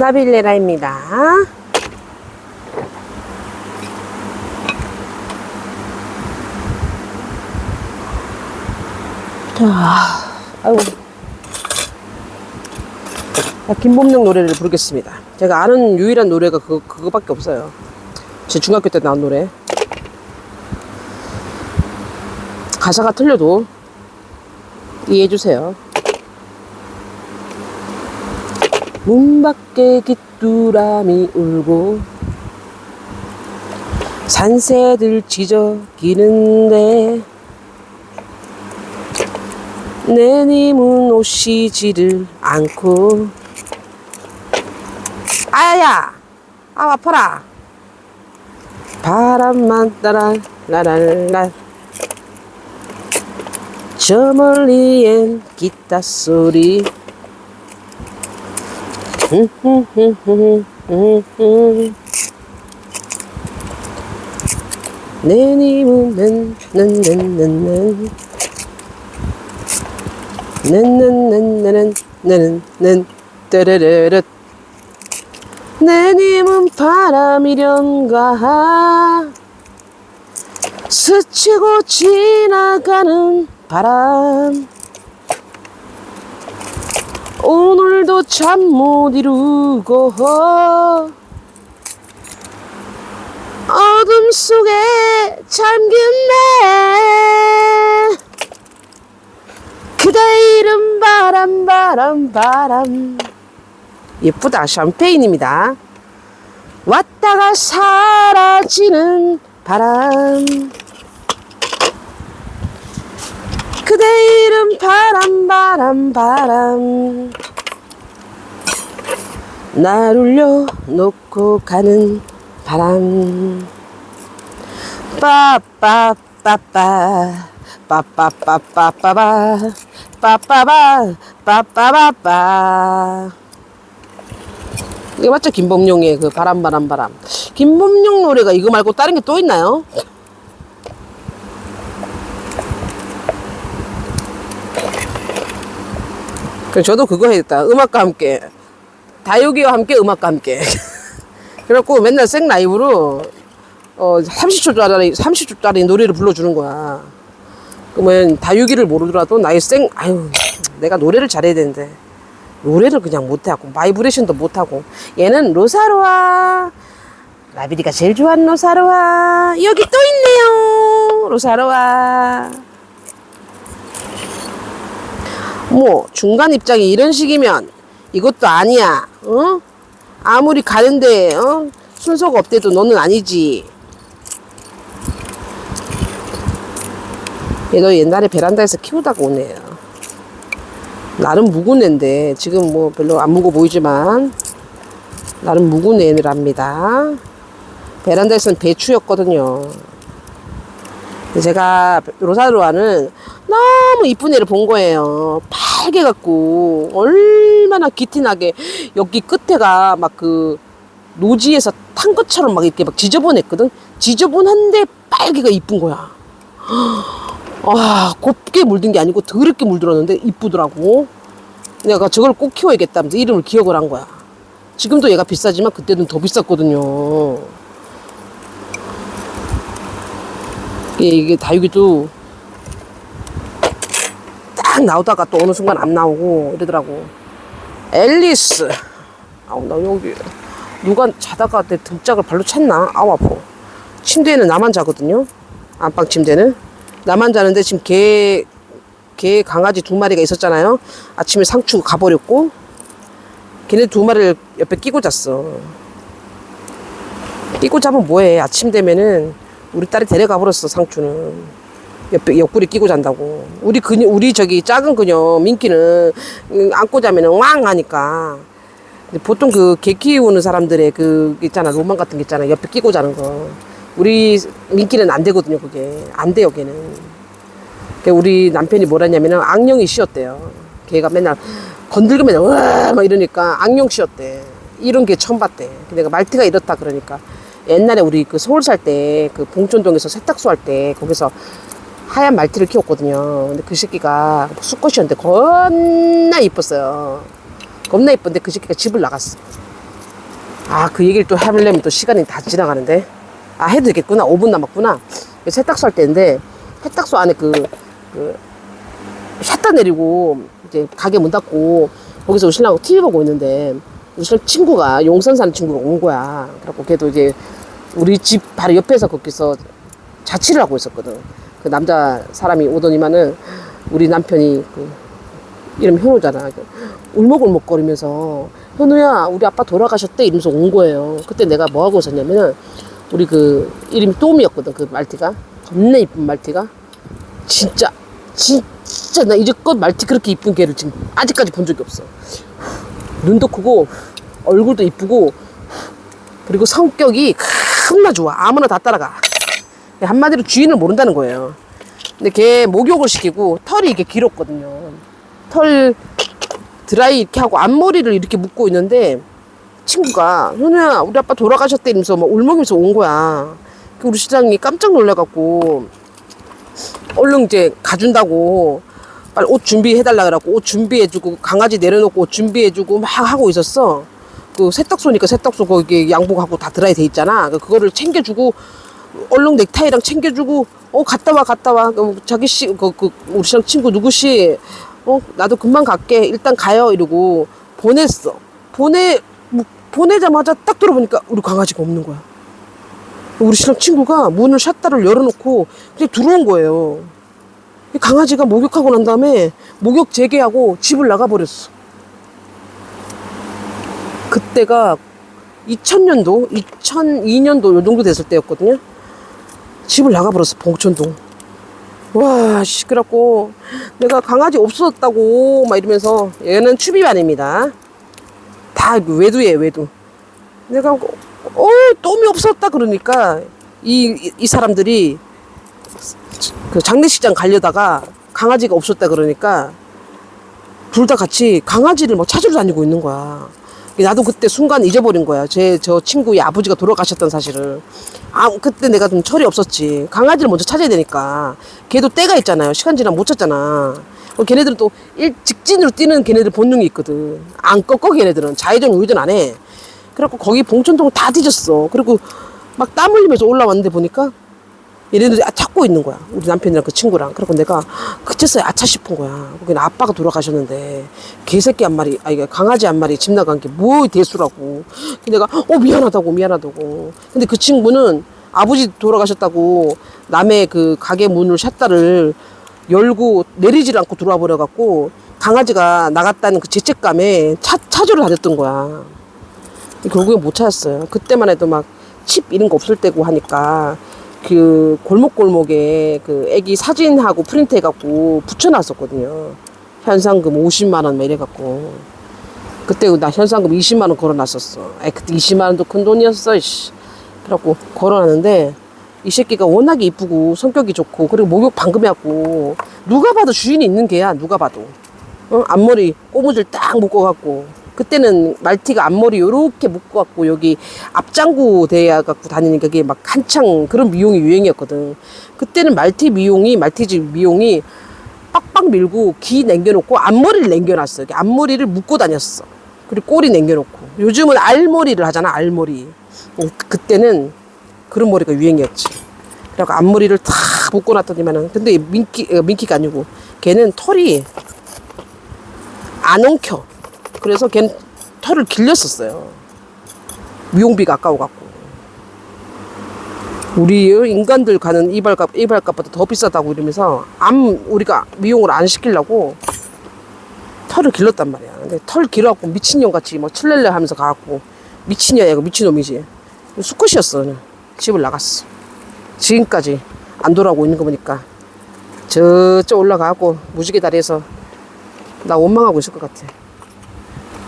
나빌레라입니다. 자. 자, 김범용 노래를 부르겠습니다. 제가 아는 유일한 노래가 그, 그거밖에 없어요. 제 중학교 때 나온 노래. 가사가 틀려도 이해해주세요. 문 밖에 귀뚜라미 울고 산새들 지저귀는데 내 님은 오시지를 않고 아야 아 아파라. 바람만 따라 라랄라 저 멀리엔 기타 소리 내 님은 난난난난난 난 난난난난 난난 따라라라 내 님은 바람이련가 스치고 지나가는 바람 오늘도 잠 못 이루고. 어둠 속에 잠긴 내 그대 이름 바람 바람 바람. 예쁘다. 샴페인입니다. 왔다가 사라지는 바람. 그대 이름 바람 바람 바람. 날 울려 놓고 가는 바람. 빠빠빠빠. 빠빠빠빠빠바. 빠빠바. 빠빠바빠 이게 맞죠? 김범용의 그 바람 바람 바람. 김범용 노래가 이거 말고 다른 게 또 있나요? 그 저도 그거 해야겠다. 음악과 함께. 다육이와 함께 음악과 함께. 그래갖고 맨날 생 라이브로 어 30초짜리 30초짜리 노래를 불러주는 거야. 그러면 다육이를 모르더라도 나의 생 아유 내가 노래를 잘해야 되는데 노래를 그냥 못하고 바이브레이션도 못하고 얘는 로사로아 라비리가 제일 좋아하는 로사로아 여기 또 있네요 로사로아 뭐 중간 입장이 이런 식이면 이것도 아니야. 어? 아무리 가는데 어? 순서가 없대도 너는 아니지. 얘도 옛날에 베란다에서 키우다가 오네요. 나름 묵은 애인데 지금 뭐 별로 안 묵어 보이지만 나름 묵은 애랍니다. 베란다에서는 배추였거든요. 제가 로사로아는 너무 이쁜 애를 본 거예요. 빨개 갖고 얼마나 기티나게 여기 끝에가 막 그 노지에서 탄 것처럼 막 이렇게 막 지저분했거든. 지저분한데 빨개가 이쁜 거야. 아 곱게 물든 게 아니고 더럽게 물들었는데 이쁘더라고. 내가 저걸 꼭 키워야겠다면서 이름을 기억을 한 거야. 지금도 얘가 비싸지만 그때는 더 비쌌거든요. 이게, 이게 다육이도 딱 나오다가 또 어느 순간 안 나오고 이러더라고. 앨리스. 아우, 나 여기 누가 자다가 내 등짝을 발로 찼나? 아우, 아파. 침대에는 나만 자거든요. 안방 침대는. 나만 자는데 지금 개, 개 강아지 두 마리가 있었잖아요. 아침에 상추 가버렸고, 걔네 두 마리를 옆에 끼고 잤어. 끼고 자면 뭐해. 아침 되면은 우리 딸이 데려가 버렸어, 상추는. 옆에 옆구리 끼고 잔다고. 우리 그녀, 우리 저기 작은 그녀 민키는 음, 안고 자면은 왕 하니까. 보통 그 개 키우는 사람들의 그 있잖아 로망 같은 게 있잖아 옆에 끼고 자는 거. 우리 민키는 안 되거든요 그게 안 돼요 걔는. 그 우리 남편이 뭐라냐면은 악령이 씌었대요. 걔가 맨날 건들면 와막 이러니까 악령 씌었대. 이런 게 처음 봤대. 내가 말티가 이렇다 그러니까 옛날에 우리 그 서울 살 때 그 봉천동에서 세탁소 할 때 거기서 하얀 말티를 키웠거든요. 근데 그 새끼가 수컷이었는데 겁나 이뻤어요. 겁나 이쁜데 그 새끼가 집을 나갔어. 아, 그 얘기를 또 해보려면 또 시간이 다 지나가는데. 아, 해도 되겠구나. 5분 남았구나. 세탁소 할 때인데, 세탁소 안에 그, 그, 샷다 내리고, 이제 가게 문 닫고, 거기서 우리 신랑하고 TV 보고 있는데, 우리 신랑 친구가, 용산 사는 친구가 온 거야. 그래갖고 걔도 이제, 우리 집 바로 옆에서 거기서 자취를 하고 있었거든. 그 남자 사람이 오더니만은, 우리 남편이 그, 이름 현우잖아. 울먹울먹 거리면서 현우야 우리 아빠 돌아가셨대 이러면서 온 거예요. 그때 내가 뭐 하고 있었냐면은 우리 그 이름이 또미였거든 그 말티가 겁나 이쁜 말티가 진짜 진짜 나 이제껏 말티 그렇게 이쁜 개를 지금 아직까지 본 적이 없어. 눈도 크고 얼굴도 이쁘고 그리고 성격이 겁나 좋아. 아무나 다 따라가. 한마디로 주인을 모른다는 거예요. 근데 걔 목욕을 시키고 털이 이게 길었거든요. 털 드라이 이렇게 하고 앞머리를 이렇게 묶고 있는데 친구가 현우야 우리 아빠 돌아가셨대 이러면서 막 울먹이면서 온 거야. 그 우리 시장이 깜짝 놀래갖고 얼른 이제 가준다고 빨리 옷 준비해달라 그래갖고 옷 준비해주고 강아지 내려놓고 옷 준비해주고 막 하고 있었어. 그 세탁소니까 세탁소 거기 양복하고 다 드라이 돼 있잖아. 그 그거를 챙겨주고 얼른 넥타이랑 챙겨주고 어 갔다 와 갔다 와그 자기 씨그 그 우리 시장 친구 누구 씨 어 나도 금방 갈게 일단 가요 이러고 보냈어. 보내 뭐, 보내자마자 딱 들어보니까 우리 강아지가 없는 거야. 우리 신랑 친구가 문을 샷다를 열어놓고 그냥 들어온 거예요. 이 강아지가 목욕하고 난 다음에 목욕 재개하고 집을 나가버렸어. 그때가 2000년도, 2002년도 요 정도 됐을 때였거든요. 집을 나가버렸어, 봉천동. 와, 씨, 그래갖고 내가 강아지 없어졌다고 막 이러면서 얘는 추비반입니다. 다 외두에 외두. 내가 어 똥이 없었다 그러니까 이, 이, 이 사람들이 그 장례식장 가려다가 강아지가 없었다 그러니까 둘 다 같이 강아지를 막 찾으러 다니고 있는 거야. 나도 그때 순간 잊어버린 거야. 제 저 친구의 아버지가 돌아가셨던 사실을. 아 그때 내가 좀 철이 없었지. 강아지를 먼저 찾아야 되니까. 걔도 때가 있잖아요. 시간 지나면 못 찾잖아. 어, 걔네들은 또 일, 직진으로 뛰는 걔네들 본능이 있거든. 안 꺾어 걔네들은 좌회전 우회전 안 해. 그래갖고 거기 봉천동 다 뒤졌어. 그리고 막 땀 흘리면서 올라왔는데 보니까 얘네들이 아, 찾고 있는 거야. 우리 남편이랑 그 친구랑. 그래고 내가 그때서야 아차 싶은 거야. 거기 아빠가 돌아가셨는데 개새끼 한 마리, 아 이게 강아지 한 마리 집 나간 게 뭐 대수라고. 내가 어 미안하다고 미안하다고. 근데 그 친구는 아버지 돌아가셨다고 남의 그 가게 문을 샷다를 열고 내리질 않고 들어와 버려갖고 강아지가 나갔다는 그 죄책감에 차, 차주를 다녔던 거야. 결국엔 못 찾았어요. 그때만 해도 막 칩 이런 거 없을 때고 하니까 그 골목골목에 그 애기 사진하고 프린트 해갖고 붙여놨었거든요. 현상금 50만 원막 이래갖고. 그때 나 현상금 20만 원 걸어놨었어. 아 그때 20만 원도 큰 돈이었어. 씨. 그래갖고 걸어놨는데 이 새끼가 워낙에 이쁘고 성격이 좋고 그리고 목욕 방금 해갖고 누가 봐도 주인이 있는 개야. 누가 봐도. 어? 앞머리 꼬무줄 딱 묶어갖고 그때는 말티가 앞머리 요렇게 묶어갖고 여기 앞장구 대야 갖고 다니니까 그게 막 한창 그런 미용이 유행이었거든. 그때는 말티 미용이 말티즈 미용이 빡빡 밀고 기 남겨놓고 앞머리를 남겨놨어. 이렇게 앞머리를 묶고 다녔어. 그리고 꼬리 남겨놓고. 요즘은 알머리를 하잖아. 알머리. 어, 그때는 그런 머리가 유행이었지. 그래갖고 앞머리를 다 묶고 놨더니만은 근데 민키 어, 민키가 아니고 걔는 털이 안 엉켜. 그래서 걔는 털을 길렸었어요. 미용비가 아까워 갖고. 우리 인간들 가는 이발값, 이발값보다 더 비싸다고 이러면서 암, 우리가 미용을 안 시키려고 털을 길렀단 말이야. 근데 털 길어갖고 미친년 같이 막 칠렐레 하면서 가갖고 미친년이야, 미친놈이지. 수컷이었어. 그냥. 집을 나갔어. 지금까지 안 돌아오고 있는 거 보니까 저쪽 올라가고 무지개 다리에서 나 원망하고 있을 것 같아.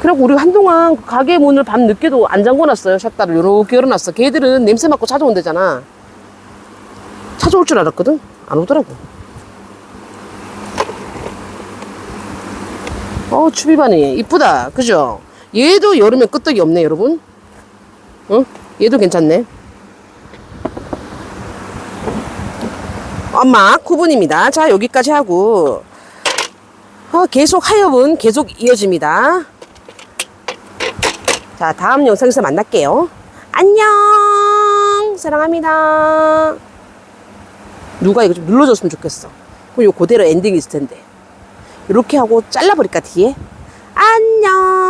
그리고 우리 한동안 그 가게 문을 밤 늦게도 안 잠궈놨어요. 샷다를 요렇게 열어놨어. 걔들은 냄새 맡고 찾아온대잖아. 찾아올 줄 알았거든? 안 오더라고. 어, 추비반이 이쁘다. 그죠? 얘도 여름에 끄떡이 없네, 여러분. 응? 얘도 괜찮네. 엄마, 9분입니다. 자, 여기까지 하고. 어, 계속 하여분 계속 이어집니다. 자, 다음 영상에서 만날게요. 안녕! 사랑합니다. 누가 이거 좀 눌러줬으면 좋겠어. 그럼 요 그대로 엔딩이 있을 텐데. 이렇게 하고 잘라버릴까, 뒤에? 안녕!